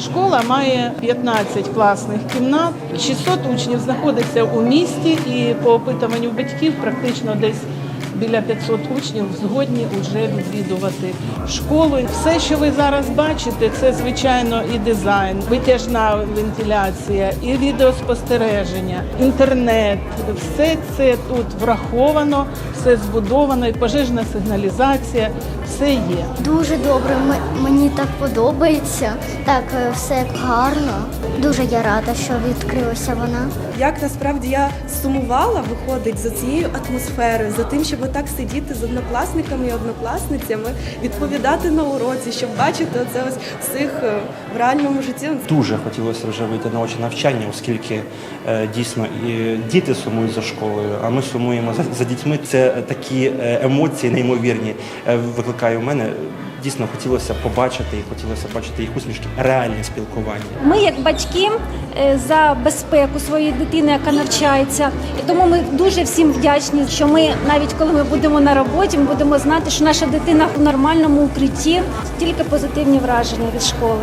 Школа має 15 класних кімнат, 600 учнів знаходиться у місті, і по опитуванню батьків практично десь біля 500 учнів згодні вже відвідувати школу. Все, що ви зараз бачите, це звичайно і дизайн, витяжна вентиляція, і відеоспостереження, інтернет. Все це тут враховано, все збудовано, і пожежна сигналізація, все є. Дуже добре, м- мені так подобається. Так, е, все гарно. Дуже я рада, що відкрилася вона. Як насправді я сумувала, виходить за цією атмосферою, за тим, щоб так сидіти з однокласниками і однокласницями, відповідати на уроці, щоб бачити оце ось всіх е, в реальному житті. Дуже хотілося вже вийти на очі навчання, оскільки е, дійсно і діти сумують за школою, а ми сумуємо за, за дітьми. Це такі емоції неймовірні викликає у мене. Дійсно хотілося побачити і хотілося бачити їх усмішки, реальне спілкування. Ми, як батьки, е, за безпеку своєї дитини, яка навчається, і тому ми дуже всім вдячні, що ми, навіть коли ми будемо на роботі, ми будемо знати, що наша дитина в нормальному укритті, тільки позитивні враження від школи.